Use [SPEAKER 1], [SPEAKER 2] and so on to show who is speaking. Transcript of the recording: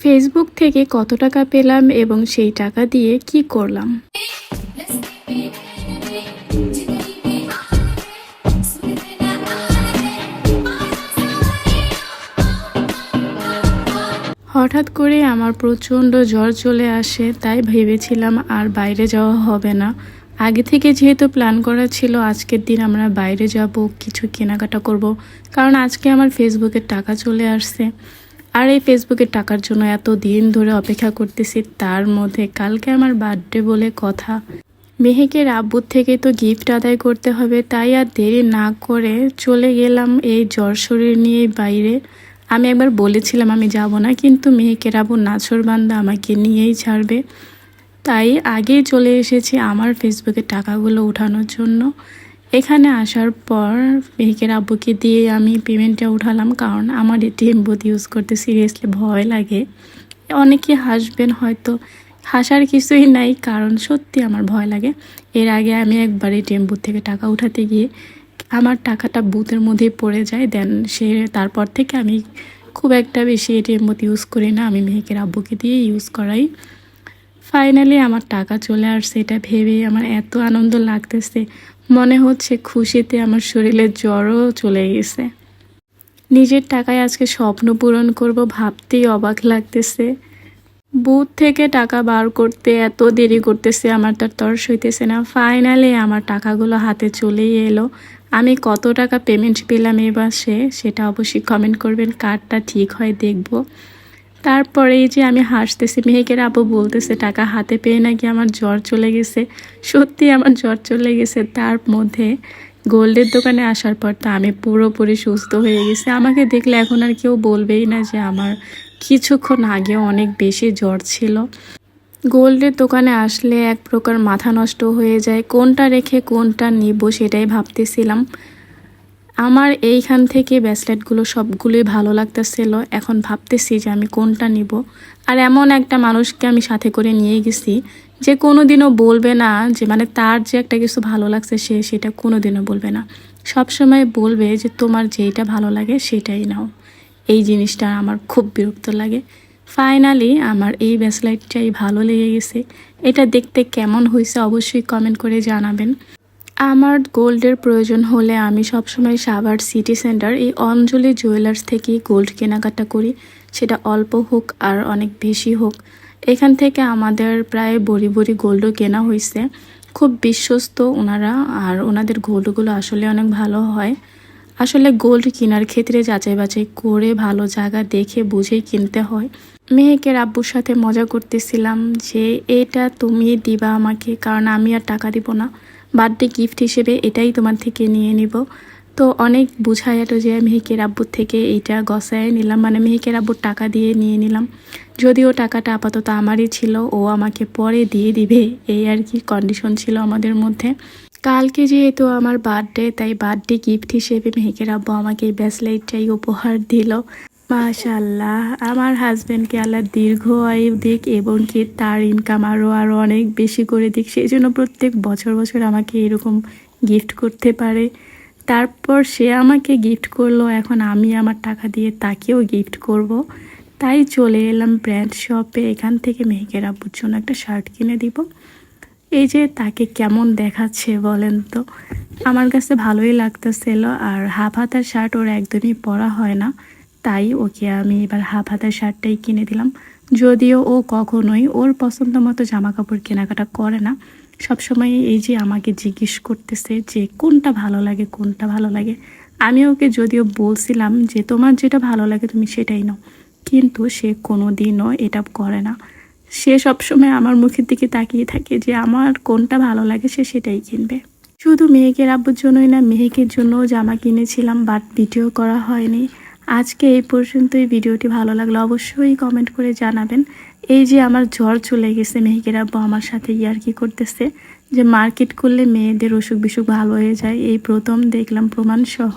[SPEAKER 1] Facebook থেকে কত টাকা পেলাম এবং সেই টাকা দিয়ে কি করলাম? হঠাৎ করে আমার প্রচণ্ড জ্বর চলে আসে, তাই ভেবেছিলাম আর বাইরে যাওয়া হবে না। আগে থেকে যেহেতু প্ল্যান করা ছিল, আজকের দিন আমরা বাইরে যাব, কিছু কেনাকাটা করব, কারণ আজকে আমার ফেসবুকের টাকা চলে আসছে। আর এই ফেসবুকের টাকার জন্য এত দিন ধরে অপেক্ষা করতেছি, তার মধ্যে কালকে আমার বার্থডে বলে কথা। মেহেকের আব্বুর থেকে তো গিফট আদায় করতে হবে, তাই আর দেরি না করে চলে গেলাম এই জ্বর শরীর নিয়ে বাইরে। আমি একবার বলেছিলাম আমি যাব না, কিন্তু মেহেকের আব্বু নাছর বান্দা আমাকে নিয়েই ছাড়বে। তাই আগেই চলে এসেছি আমার ফেসবুকে টাকাগুলো ওঠানোর জন্য। এখানে আসার পর মেহেকের আব্বুকে দিয়ে আমি পেমেন্টটা উঠালাম, কারণ আমার এটিএম বুথ ইউজ করতে সিরিয়াসলি ভয় লাগে। অনেকে হাসবেন হয়তো, হাসার কিছুই নাই, কারণ সত্যি আমার ভয় লাগে। এর আগে আমি একবার এটিএম বুথ থেকে টাকা উঠাতে গিয়ে আমার টাকাটা বুথের মধ্যেই পড়ে যায়, দেন সে তারপর থেকে আমি খুব একটা বেশি এটিএম বুথ ইউজ করি না, আমি মেহেকের আব্বুকে দিয়ে ইউজ করাই। ফাইনালি আমার টাকা চলে আসছে, এটা ভেবে আমার এত আনন্দ লাগতেছে। মনে হচ্ছে খুশিতে আমার শরীরে জ্বরও চলে গেছে। নিজের টাকায় আজকে স্বপ্ন পূরণ করব ভাবতেই অবাক লাগতেছে। বুথ থেকে টাকা বার করতে এত দেরি করতেছে, আমার তার তরস হইতেছে না। ফাইনালি আমার টাকাগুলো হাতে চলেই এলো। আমি কত টাকা পেমেন্ট পেলাম এই মাসে সেটা অবশ্যই কমেন্ট করবেন, কার্ডটা ঠিক হয় দেখব। তারপরে এই যে আমি হাসতেছি, মেহেকের আবু বলতেছে, টাকা হাতে পেয়ে নাকি আমার জ্বর চলে গেছে? সত্যি আমার জ্বর চলে গেছে। তার মধ্যে গোল্ডের দোকানে আসার পর তো আমি পুরোপুরি সুস্থ হয়ে গেছি। আমাকে দেখলে এখন আর কেউ বলবেই না যে আমার কিছুক্ষণ আগে অনেক বেশি জ্বর ছিল। গোল্ডের দোকানে আসলে এক প্রকার মাথা নষ্ট হয়ে যায়। কোনটা রেখে কোনটা নিব সেটাই ভাবতেছিলাম। আমার এইখান থেকে ব্যাসলেটগুলো সবগুলোই ভালো লাগতেছিল। এখন ভাবতেছি যে আমি কোনটা নিব। আর এমন একটা মানুষকে আমি সাথে করে নিয়ে গেছি যে কোনো দিনও বলবে না যে মানে তার যে একটা কিছু ভালো লাগছে সে সেটা কোনো দিনও বলবে না। সব সময় বলবে যে তোমার যেইটা ভালো লাগে সেটাই নাও। এই জিনিসটা আমার খুব বিরক্ত লাগে। ফাইনালি আমার এই ব্যাসলাইটটাই ভালো লেগে গেছে। এটা দেখতে কেমন হয়েছে অবশ্যই কমেন্ট করে জানাবেন। আমার গোল্ডের প্রয়োজন হলে আমি সবসময় সাভার সিটি সেন্টার, এই অঞ্জলি জুয়েলার্স থেকেই গোল্ড কেনাকাটা করি। সেটা অল্প হোক আর অনেক বেশি হোক। এখান থেকে আমাদের প্রায় বড়ি বড়ি গোল্ডও কেনা হয়েছে খুব বিশ্বস্ত ওনারা আর ওনাদের গোল্ডগুলো আসলে অনেক ভালো হয়। আসলে গোল্ড কেনার ক্ষেত্রে যাচাই বাছাই করে ভালো জায়গা দেখে বুঝেই কিনতে হয়। মেয়েকে আব্বুর সাথে মজা করতেছিলাম যে, এটা তুমি দিবা আমাকে, কারণ আমি আর টাকা দিব না। বার্থডে গিফট হিসেবে এটাই তোমার থেকে নিয়ে নিব। তো অনেক বুঝায় এটো যে মেহিকের আব্বুর থেকে এইটা গসায় নিলাম। মানে মেহিকের আব্বুর টাকা দিয়ে নিয়ে নিলাম। যদিও টাকাটা আপাতত আমারই ছিল, ও আমাকে পরে দিয়ে দিবে, এই আর কি কন্ডিশন ছিল আমাদের মধ্যে। কালকে যেহেতু আমার বার্থডে, তাই বার্থডে গিফট হিসেবে মেহেকের আব্বু আমাকে এই ব্যাসলাইটটাই উপহার দিল। মাশাল্লাহ আমার হাজব্যান্ডকে আল্লাহ দীর্ঘ আয়ু দিক এবং কি তার ইনকাম আরও আরও অনেক বেশি করে দিক সেই জন্য প্রত্যেক বছর বছর আমাকে এরকম গিফট করতে পারে। তারপর সে আমাকে গিফট করল, এখন আমি আমার টাকা দিয়ে তাকেও গিফট করব। তাই চলে এলাম ব্র্যান্ড শপে এখান থেকে মেহেকের আব্বুর জন্য একটা শার্ট কিনে দিব। এই যে তাকে কেমন দেখাচ্ছে বলেন তো? আমার কাছে ভালোই লাগতেছিল, আর হাফ হাতার শার্ট ওর একদমই পরা হয় না। তাই ওকে আমি এবার হাফ হাতার শার্টটাই কিনে দিলাম। যদিও ও কখনোই ওর পছন্দ মতো জামা কাপড় কেনাকাটা করে না। সবসময় এই যে আমাকে জিজ্ঞেস করতেছে যে কোনটা ভালো লাগে, কোনটা ভালো লাগে, আমি ওকে যদিও বলছিলাম যে তোমার যেটা ভালো লাগে তুমি সেটাই নাও। কিন্তু সে কোনো দিনও এটা করে না। সে সবসময় আমার মুখের দিকে তাকিয়ে থাকে যে আমার কোনটা ভালো লাগে সে সেটাই কিনবে। শুধু মেয়েকের আব্বুর জন্যই না, মেহেকের জন্যও জামা কিনেছিলাম বাট ভিডিও করা হয়নি। আজকে এই পর্যন্তই। ভিডিওটি ভালো লাগল অবশ্যই কমেন্ট করে জানাবেন। এই যে আমার জ্বর চলে গেছে, মেহিকের আব্বু আমার সাথে ইয়ার কি করতেছে, যে মার্কেট করলে মেয়েদের অসুখ বিসুখ ভালো হয়ে যায়, এই প্রথম দেখলাম প্রমাণ সহ